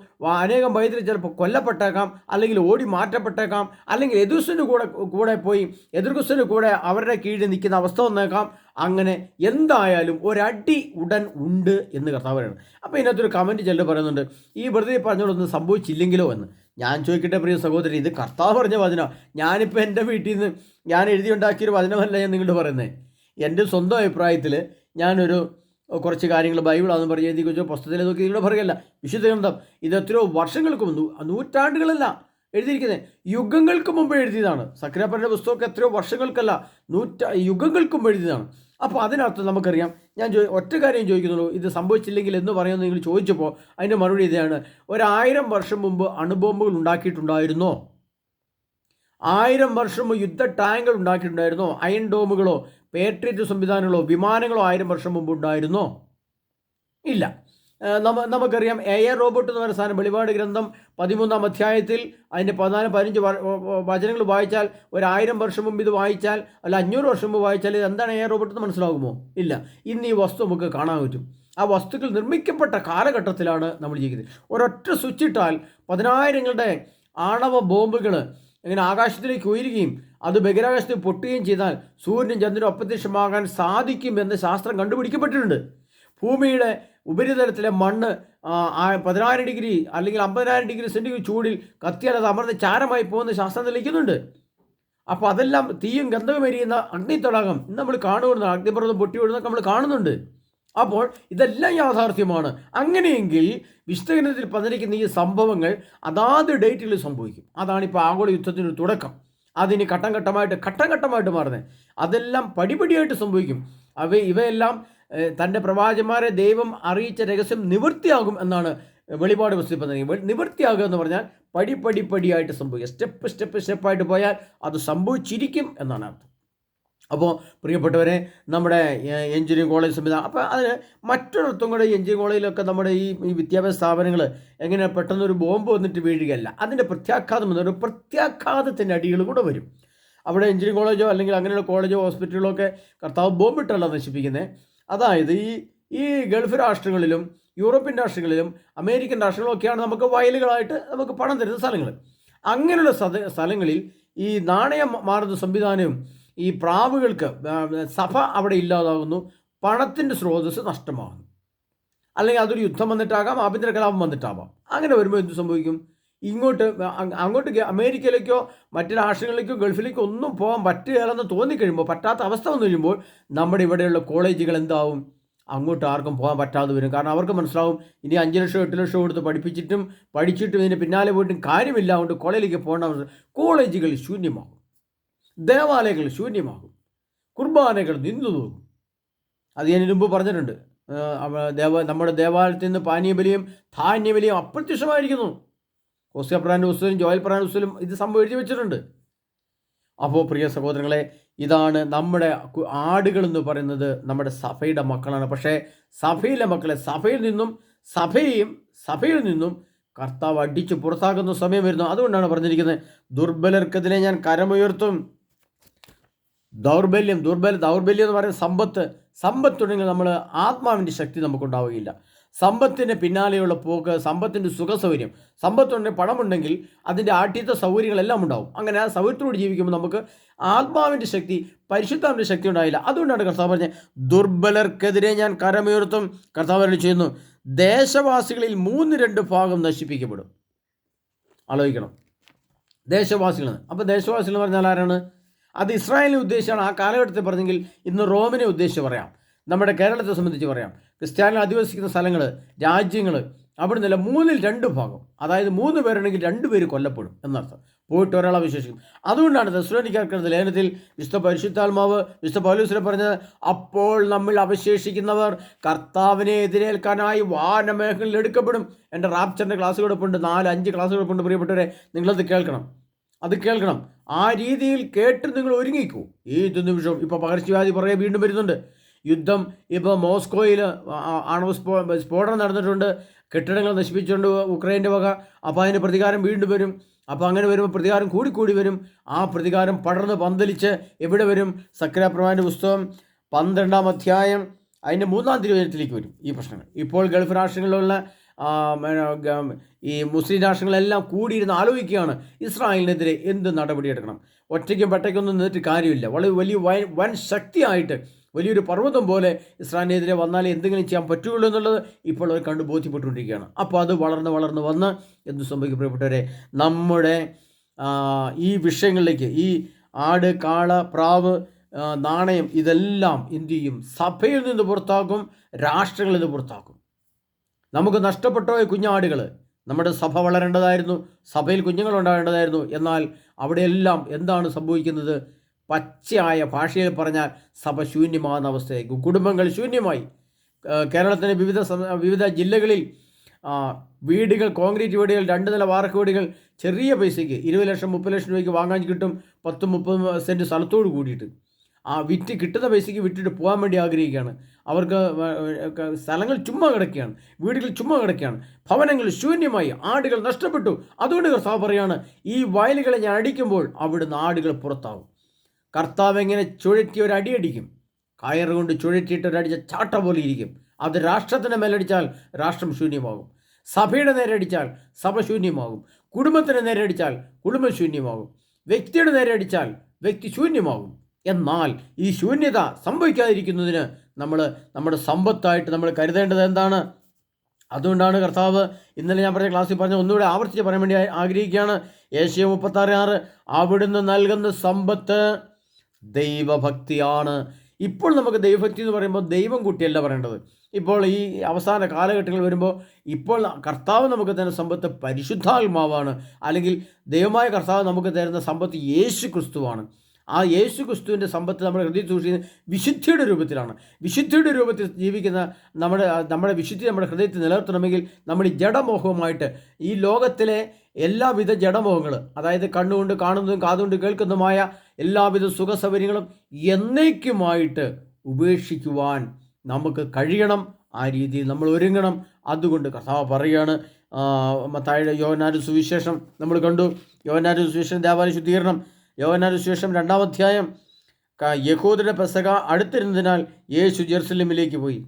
അനേകം വൈദികർ ചിലപ്പോൾ കൊല്ലപ്പെട്ടേക്കാം അല്ലെങ്കിൽ ഓടി മാറ്റപ്പെട്ടേക്കാം അല്ലെങ്കിൽ എതിർസിന് കൂടെ കൂടെ പോയി എതിർക്കുസിന് കൂടെ അവരുടെ കീഴിൽ നിൽക്കുന്ന അവസ്ഥ വന്നേക്കാം. അങ്ങനെ എന്തായാലും ഒരടി ഉടൻ ഉണ്ട് എന്ന് കർത്താവ് പറയുന്നത് അപ്പോൾ ഇതിനകത്തൊരു കമന്റ് ചെല്ലു പറയുന്നുണ്ട് ഈ വെറുതെ പറഞ്ഞുകൊണ്ടൊന്നും സംഭവിച്ചില്ലെങ്കിലോ എന്ന്. ഞാൻ ചോദിക്കട്ടെ പ്രിയ സഹോദരി ഇത് കർത്താവ് പറഞ്ഞ വചനം. ഞാനിപ്പോൾ എന്റെ വീട്ടിൽ നിന്ന് ഞാൻ എഴുതിയുണ്ടാക്കിയൊരു വചനമല്ല ഞാൻ നിങ്ങളോട് പറയുന്നത് എന്റെ സ്വന്തം അഭിപ്രായത്തിൽ ഞാനൊരു കുറച്ച് കാര്യങ്ങൾ ബൈബിളാന്ന് പറഞ്ഞ് എഴുതി വെച്ചു പുസ്തകത്തിൽ നോക്കി നിങ്ങളുടെ പറയുകയല്ല. വിശുദ്ധ ഗ്രന്ഥം ഇത് എത്രയോ വർഷങ്ങൾക്ക് മുമ്പ് നൂറ്റാണ്ടുകളല്ല എഴുതിയിരിക്കുന്നത് യുഗങ്ങൾക്ക് മുമ്പ് എഴുതിയതാണ്. സക്രാപ്പന്റെ പുസ്തകമൊക്കെ എത്രയോ വർഷങ്ങൾക്കല്ല നൂറ്റ യുഗങ്ങൾക്ക് മുമ്പ് എഴുതിയതാണ്. അപ്പോൾ അതിനർത്ഥം നമുക്കറിയാം. ഞാൻ ചോ ഒറ്റ കാര്യം ചോദിക്കുന്നുള്ളൂ. ഇത് സംഭവിച്ചില്ലെങ്കിൽ എന്ന് പറയുമെന്ന് നിങ്ങൾ ചോദിച്ചപ്പോൾ അതിന്റെ മറുപടി ഇതാണ്. ഒരായിരം വർഷം മുമ്പ് അണുബോംബുകൾ ഉണ്ടാക്കിയിട്ടുണ്ടായിരുന്നോ? ആയിരം വർഷം മുമ്പ് യുദ്ധ ടാങ്കുകൾ ഉണ്ടാക്കിയിട്ടുണ്ടായിരുന്നോ? അയൺ ഡോമുകളോ പേട്രിയറ്റ് സംവിധാനങ്ങളോ വിമാനങ്ങളോ ആയിരം വർഷം മുമ്പ് ഉണ്ടായിരുന്നോ? ഇല്ല. നമുക്കറിയാം എ എ റോബോട്ട് എന്ന് പറയുന്ന സാധനം വെളിപാട് ഗ്രന്ഥം പതിമൂന്നാം അധ്യായത്തിൽ അതിന്റെ പതിനാല് പതിനഞ്ച് വചനങ്ങൾ വായിച്ചാൽ ഒരായിരം വർഷം മുമ്പ് ഇത് വായിച്ചാൽ അല്ല അഞ്ഞൂറ് വർഷം മുമ്പ് വായിച്ചാൽ ഇത് എന്താണ് എ റോബോട്ട് എന്ന് മനസ്സിലാകുമോ? ഇല്ല. ഇന്ന് ഈ വസ്തു നമുക്ക് കാണാൻ പറ്റും. ആ വസ്തുക്കൾ നിർമ്മിക്കപ്പെട്ട കാലഘട്ടത്തിലാണ് നമ്മൾ ജീവിക്കുന്നത്. ഒരൊറ്റ സ്വിച്ച് ഇട്ടാൽ പതിനായിരങ്ങളുടെ ആണവ ബോംബുകൾ ഇങ്ങനെ ആകാശത്തിലേക്ക് ഉയരുകയും അത് ബഹിരാകാശത്തിൽ പൊട്ടുകയും ചെയ്താൽ സൂര്യനും ചന്ദ്രനും അപ്രത്യക്ഷമാകാൻ സാധിക്കുമെന്ന് ശാസ്ത്രം കണ്ടുപിടിക്കപ്പെട്ടിട്ടുണ്ട്. ഭൂമിയുടെ ഉപരിതലത്തിലെ മണ്ണ് പതിനായിരം ഡിഗ്രി അല്ലെങ്കിൽ അമ്പതിനായിരം ഡിഗ്രി സെന്റിഗ്രേഡ് ചൂടിൽ കത്തിയാൽ അത് അമർന്ന് ചാരമായി പോകുന്ന ശാസ്ത്രം തെളിയിക്കുന്നുണ്ട്. അപ്പോൾ അതെല്ലാം തീയും ഗന്ധവും എരിയുന്ന അഗ്നിത്തടാകം നമ്മൾ കാണുന്നത് അഗ്നിപർവതം പൊട്ടി വിടുന്നതൊക്കെ നമ്മൾ കാണുന്നുണ്ട്. അപ്പോൾ ഇതെല്ലാം യാഥാർത്ഥ്യമാണ്. അങ്ങനെയെങ്കിൽ വിശുദ്ധഗ്രന്ഥത്തിൽ പതിരിക്കുന്ന ഈ സംഭവങ്ങൾ അതാത് ഡേറ്റിൽ സംഭവിക്കും. അതാണ് ഇപ്പോൾ ആഗോള യുദ്ധത്തിനൊരു തുടക്കം. അതിന് ഘട്ടം ഘട്ടമായിട്ട് ഘട്ടം ഘട്ടമായിട്ട് മാറുന്നത്. അതെല്ലാം പടിപടിയായിട്ട് സംഭവിക്കും. അവ ഇവയെല്ലാം തന്റെ പ്രവാചന്മാരെ ദൈവം അറിയിച്ച രഹസ്യം നിവൃത്തിയാകും എന്നാണ് വെളിപാട് പുസ്തകം പറഞ്ഞത് നിവൃത്തിയാകുക എന്ന് പറഞ്ഞാൽ പടി പടി പടിയായിട്ട് സംഭവിക്കുക. സ്റ്റെപ്പ് സ്റ്റെപ്പ് സ്റ്റെപ്പായിട്ട് പോയാൽ അത് സംഭവിച്ചിരിക്കും എന്നാണ് അർത്ഥം. അപ്പോൾ പ്രിയപ്പെട്ടവരെ നമ്മുടെ എഞ്ചിനീയറിംഗ് കോളേജ് സംവിധാനം അപ്പോൾ അതിന് മറ്റൊരിടത്തും കൂടെ എഞ്ചിനീയറിംഗ് കോളേജിലൊക്കെ നമ്മുടെ ഈ ഈ വിദ്യാഭ്യാസ സ്ഥാപനങ്ങൾ എങ്ങനെ പെട്ടെന്നൊരു ബോംബ് വന്നിട്ട് വീഴുകയല്ല. അതിന്റെ പ്രത്യാഘാതം എന്നൊരു പ്രത്യാഘാതത്തിന്റെ അടികൾ കൂടെ വരും. അവിടെ എഞ്ചിനീയറിംഗ് കോളേജോ അല്ലെങ്കിൽ അങ്ങനെയുള്ള കോളേജോ ഹോസ്പിറ്റലുകളോ ഒക്കെ കർത്താവ് ബോംബിട്ടല്ല നശിപ്പിക്കുന്നത് അതായത് ഈ ഈ ഗൾഫ് രാഷ്ട്രങ്ങളിലും യൂറോപ്യൻ രാഷ്ട്രങ്ങളിലും അമേരിക്കൻ രാഷ്ട്രങ്ങളിലും ഒക്കെയാണ് നമുക്ക് വയലുകളായിട്ട് നമുക്ക് പണം തരുന്ന സ്ഥലങ്ങൾ. അങ്ങനെയുള്ള സ്ഥ- സ്ഥലങ്ങളിൽ ഈ നാണയം മാറുന്ന സംവിധാനവും ഈ പ്രാവുകൾക്ക് സഭ അവിടെ ഇല്ലാതാകുന്നു പണത്തിന്റെ സ്രോതസ് നഷ്ടമാകുന്നു. അല്ലെങ്കിൽ അതൊരു യുദ്ധം വന്നിട്ടാകാം ആഭ്യന്തര കലാപം വന്നിട്ടാവാം. അങ്ങനെ വരുമ്പോൾ എന്ത് സംഭവിക്കും? ഇങ്ങോട്ട് അങ്ങോട്ട് അമേരിക്കയിലേക്കോ മറ്റു രാഷ്ട്രങ്ങളിലേക്കോ ഗൾഫിലേക്കോ ഒന്നും പോകാൻ പറ്റുകയില്ലെന്ന് തോന്നിക്കഴിയുമ്പോൾ പറ്റാത്ത അവസ്ഥ വന്നു കഴിയുമ്പോൾ നമ്മുടെ ഇവിടെയുള്ള കോളേജുകൾ എന്താവും? അങ്ങോട്ട് ആർക്കും പോകാൻ പറ്റാതെ വരും. കാരണം അവർക്ക് മനസ്സിലാവും ഇനി അഞ്ച് ലക്ഷം എട്ട് ലക്ഷം കൊടുത്ത് പഠിപ്പിച്ചിട്ടും പഠിച്ചിട്ടും ഇതിന് പിന്നാലെ പോയിട്ടും കാര്യമില്ല. അതുകൊണ്ട് കോളേജിലേക്ക് പോകേണ്ട കോളേജുകൾ ശൂന്യമാകും. ദേവാലയങ്ങൾ ശൂന്യമാകും. കുർബാനകൾ നിന്നു പോകും. അത് ഞാൻ മുമ്പ് പറഞ്ഞിട്ടുണ്ട്. ദേവ നമ്മുടെ ദേവാലയത്തിൽ നിന്ന് പാനീയബലിയും ധാന്യബലിയും അപ്രത്യക്ഷമായിരിക്കുന്നു. പ്രാന്റെ പുസ്തകം ജോയൽ പ്രാൻ പുസ്തകം ഇത് സംഭവം എഴുതി വെച്ചിട്ടുണ്ട്. അപ്പോൾ പ്രിയ സഹോദരങ്ങളെ ഇതാണ് നമ്മുടെ ആടുകൾ എന്ന് പറയുന്നത് നമ്മുടെ സഭയുടെ മക്കളാണ്. പക്ഷേ സഭയിലെ മക്കളെ സഭയിൽ നിന്നും സഭയെയും സഭയിൽ നിന്നും കർത്താവ് അടിച്ചു പുറത്താക്കുന്ന സമയം വരുന്നു അതുകൊണ്ടാണ് പറഞ്ഞിരിക്കുന്നത് ദുർബലർക്കെതിരെ ഞാൻ കരമുയർത്തും. ദൗർബല്യം ദുർബല ദൗർബല്യം എന്ന് പറയുന്ന സമ്പത്ത് സമ്പത്തുണ്ടെങ്കിൽ നമ്മൾ ആത്മാവിന്റെ ശക്തി നമുക്കുണ്ടാവുകയില്ല. സമ്പത്തിന്റെ പിന്നാലെയുള്ള പോക്ക് സമ്പത്തിന്റെ സുഖസൗകര്യം. സമ്പത്തുണ്ടെങ്കിൽ പണമുണ്ടെങ്കിൽ അതിന്റെ ആഠ്യത്തെ സൗകര്യങ്ങളെല്ലാം ഉണ്ടാവും. അങ്ങനെ ആ സൗകര്യത്തോട് ജീവിക്കുമ്പോൾ നമുക്ക് ആത്മാവിന്റെ ശക്തി പരിശുദ്ധാവിന്റെ ശക്തി ഉണ്ടായില്ല. അതുകൊണ്ടാണ് കർത്താവ് പറഞ്ഞത് ദുർബലർക്കെതിരെ ഞാൻ കരമുയർത്തും. കർത്താവ് ചെയ്യുന്നു ദേശവാസികളിൽ മൂന്ന് രണ്ട് ഭാഗം നശിപ്പിക്കപ്പെടും. ആലോചിക്കണം. ദേശവാസികൾ അപ്പോൾ ദേശവാസികൾ എന്ന് പറഞ്ഞാൽ ആരാണ്? അത് ഇസ്രായേലിനെ ഉദ്ദേശിച്ചാണ് ആ കാലഘട്ടത്തിൽ പറഞ്ഞെങ്കിൽ ഇന്ന് റോമിനെ ഉദ്ദേശിച്ച് പറയാം. നമ്മുടെ കേരളത്തെ സംബന്ധിച്ച് പറയാം. ക്രിസ്ത്യാനികൾ അധിവസിക്കുന്ന സ്ഥലങ്ങൾ രാജ്യങ്ങൾ അവിടെ നിന്നല്ല മൂന്നിൽ രണ്ട് ഭാഗം. അതായത് മൂന്ന് പേരുണ്ടെങ്കിൽ രണ്ട് പേര് കൊല്ലപ്പെടും എന്നർത്ഥം. പോയിട്ട് ഒരാളെ വിശേഷിക്കും അതുകൊണ്ടാണ് ദസ്ലോനിക്കാർക്കടുത്ത ലേഖനത്തിൽ വിശുദ്ധ പരിശുദ്ധാത്മാവ് വിശുദ്ധ പൗലൂസിനെ പറഞ്ഞത് അപ്പോൾ നമ്മൾ അവശേഷിക്കുന്നവർ കർത്താവിനെ എതിരേൽക്കാനായി വാനമേഖലയിൽ എടുക്കപ്പെടും. എന്റെ റാപ്ചറിന്റെ ക്ലാസ് കൊടുപ്പുണ്ട് നാല് അഞ്ച് ക്ലാസ് കൊടുപ്പുണ്ട് പ്രിയപ്പെട്ടവരെ നിങ്ങളത് കേൾക്കണം. അത് കേൾക്കണം. ആ രീതിയിൽ കേട്ട് നിങ്ങൾ ഒരുങ്ങിക്കൂ. ഈ നിമിഷവും. ഇപ്പോൾ പകർച്ചവ്യാധി പുറകെ വീണ്ടും വരുന്നുണ്ട്. യുദ്ധം ഇപ്പോൾ മോസ്കോയിൽ ആണവ സ്ഫോ സ്ഫോടനം നടന്നിട്ടുണ്ട്. കെട്ടിടങ്ങൾ നശിപ്പിച്ചുകൊണ്ട് ഉക്രൈന്റെ വക. അപ്പോൾ അതിന് പ്രതികാരം വീണ്ടും വരും. അപ്പോൾ അങ്ങനെ വരുമ്പോൾ പ്രതികാരം കൂടിക്കൂടി വരും. ആ പ്രതികാരം പടർന്ന് പന്തലിച്ച് എവിടെ വരും? സക്രാപ്രമാന്റെ പുസ്തകം പന്ത്രണ്ടാം അധ്യായം അതിന്റെ മൂന്നാം തിരുവചനത്തിലേക്ക് വരും ഈ പ്രശ്നങ്ങൾ. ഇപ്പോൾ ഗൾഫ് രാഷ്ട്രങ്ങളിലുള്ള ഈ മുസ്ലിം രാഷ്ട്രങ്ങളെല്ലാം കൂടിയിരുന്ന് ആലോചിക്കുകയാണ് ഇസ്രായേലിനെതിരെ എന്ത് നടപടിയെടുക്കണം? ഒറ്റയ്ക്കും പെട്ടയ്ക്കൊന്നും നിന്നിട്ട് കാര്യമില്ല. വളരെ വലിയ വൻ ശക്തിയായിട്ട് വലിയൊരു പർവതം പോലെ ഇസ്രായേലിനെതിരെ വന്നാൽ എന്തെങ്കിലും ചെയ്യാൻ പറ്റുള്ളൂ എന്നുള്ളത് ഇപ്പോൾ അവർ കണ്ടു ബോധ്യപ്പെട്ടുകൊണ്ടിരിക്കുകയാണ്. അപ്പോൾ അത് വളർന്ന് വളർന്ന് വന്ന് എന്ത് സംഭവിക്കും പ്രിയപ്പെട്ടവരെ? നമ്മുടെ ഈ വിഷയങ്ങളിലേക്ക് ഈ ആട് കാള പ്രാവ് നാണയം ഇതെല്ലാം എന്തു ചെയ്യും? സഭയിൽ നിന്ന് പുറത്താക്കും രാഷ്ട്രങ്ങളിൽ നിന്ന് പുറത്താക്കും നമുക്ക് നഷ്ടപ്പെട്ടുപോയ കുഞ്ഞാടുകൾ നമ്മുടെ സഭ വളരേണ്ടതായിരുന്നു സഭയിൽ കുഞ്ഞുങ്ങൾ ഉണ്ടാകേണ്ടതായിരുന്നു എന്നാൽ അവിടെയെല്ലാം എന്താണ് സംഭവിക്കുന്നത്? പച്ചയായ ഭാഷയിൽ പറഞ്ഞാൽ സഭ ശൂന്യമാകുന്ന അവസ്ഥയായി കുടുംബങ്ങൾ ശൂന്യമായി. കേരളത്തിന്റെ വിവിധ വിവിധ ജില്ലകളിൽ വീടുകൾ കോൺക്രീറ്റ് വീടുകൾ രണ്ട് നില വാർക്ക് വീടുകൾ ചെറിയ പൈസയ്ക്ക് ഇരുപത് ലക്ഷം മുപ്പത് ലക്ഷം രൂപയ്ക്ക് വാങ്ങാൻ കിട്ടും പത്ത് മുപ്പത് സെന്റ് സ്ഥലത്തോട് കൂടിയിട്ട്. ആ വിറ്റ് കിട്ടുന്ന പൈസയ്ക്ക് വിറ്റിട്ട് പോകാൻ വേണ്ടി ആഗ്രഹിക്കുകയാണ്. അവർക്ക് സ്ഥലങ്ങൾ ചുമ്മാ കിടക്കുകയാണ്. വീടുകൾ ചുമ്മാ കിടക്കുകയാണ്. ഭവനങ്ങൾ ശൂന്യമായി. ആടുകൾ നഷ്ടപ്പെട്ടു. അതുകൊണ്ട് കർത്താവ് പറയാണ് ഈ വയലുകളെ ഞാൻ അടിക്കുമ്പോൾ അവിടുന്ന് ആടുകൾ പുറത്താവും കർത്താവ് എങ്ങനെ ചുഴറ്റി ഒരു അടിയടിക്കും കയറ് കൊണ്ട് ചുഴറ്റിയിട്ട് ഒരടിച്ച ചാട്ട പോലെ ഇരിക്കും. അത് രാഷ്ട്രത്തിന് മേലടിച്ചാൽ രാഷ്ട്രം ശൂന്യമാകും. സഭയുടെ നേരെ അടിച്ചാൽ സഭ ശൂന്യമാകും. കുടുംബത്തിന് നേരെ അടിച്ചാൽ കുടുംബം ശൂന്യമാകും. വ്യക്തിയുടെ നേരെ അടിച്ചാൽ വ്യക്തി ശൂന്യമാകും. എന്നാൽ ഈ ശൂന്യത സംഭവിക്കാതിരിക്കുന്നതിന് നമ്മൾ നമ്മുടെ സമ്പത്തായിട്ട് നമ്മൾ കരുതേണ്ടത് എന്താണ്? അതുകൊണ്ടാണ് കർത്താവ് ഇന്നലെ ഞാൻ പറഞ്ഞ ക്ലാസ്സിൽ പറഞ്ഞ ഒന്നുകൂടെ ആവർത്തിച്ച് പറയാൻ വേണ്ടി ആഗ്രഹിക്കുകയാണ്. ഏഷ്യ മുപ്പത്താറ് ആറ്. അവിടുന്ന് നൽകുന്ന സമ്പത്ത് ദൈവഭക്തിയാണ്. ഇപ്പോൾ നമുക്ക് ദൈവഭക്തി എന്ന് പറയുമ്പോൾ ദൈവം കുട്ടിയല്ല പറയേണ്ടത്. ഇപ്പോൾ ഈ അവസാന കാലഘട്ടങ്ങൾ വരുമ്പോൾ ഇപ്പോൾ കർത്താവ് നമുക്ക് തരുന്ന സമ്പത്ത് പരിശുദ്ധാത്മാവാണ്. അല്ലെങ്കിൽ ദൈവമായ കർത്താവ് നമുക്ക് തരുന്ന സമ്പത്ത് യേശു ക്രിസ്തുവാണ് ആ യേശു ക്രിസ്തുവിന്റെ സമ്പത്ത് നമ്മുടെ ഹൃദയം സൂക്ഷിക്കുന്ന വിശുദ്ധിയുടെ രൂപത്തിലാണ്. വിശുദ്ധിയുടെ രൂപത്തിൽ ജീവിക്കുന്ന നമ്മുടെ നമ്മുടെ വിശുദ്ധി നമ്മുടെ ഹൃദയത്തിൽ നിലനിർത്തണമെങ്കിൽ നമ്മൾ ഈ ജഡമോഹവുമായിട്ട് ഈ ലോകത്തിലെ എല്ലാവിധ ജഡമോഹങ്ങൾ അതായത് കണ്ണുകൊണ്ട് കാണുന്നതും കാതുകൊണ്ട് കേൾക്കുന്നതുമായ എല്ലാവിധ സുഖ സൗകര്യങ്ങളും എന്നേക്കുമായിട്ട് ഉപേക്ഷിക്കുവാൻ നമുക്ക് കഴിയണം. ആ രീതിയിൽ നമ്മൾ ഒരുങ്ങണം. അതുകൊണ്ട് കർത്താവ് പറയുകയാണ് മത്തായുടെ യോവനാരു സുവിശേഷം നമ്മൾ കണ്ടു. യോവനാരു സുവിശേഷം ദേവാലയ ശുദ്ധീകരണം. യോവനാരു സുവിശേഷം രണ്ടാം അധ്യായം. യഹൂദരുടെ പെസക അടുത്തിരുന്നതിനാൽ യേശു ജെറുസലേമിലേക്ക് പോയി.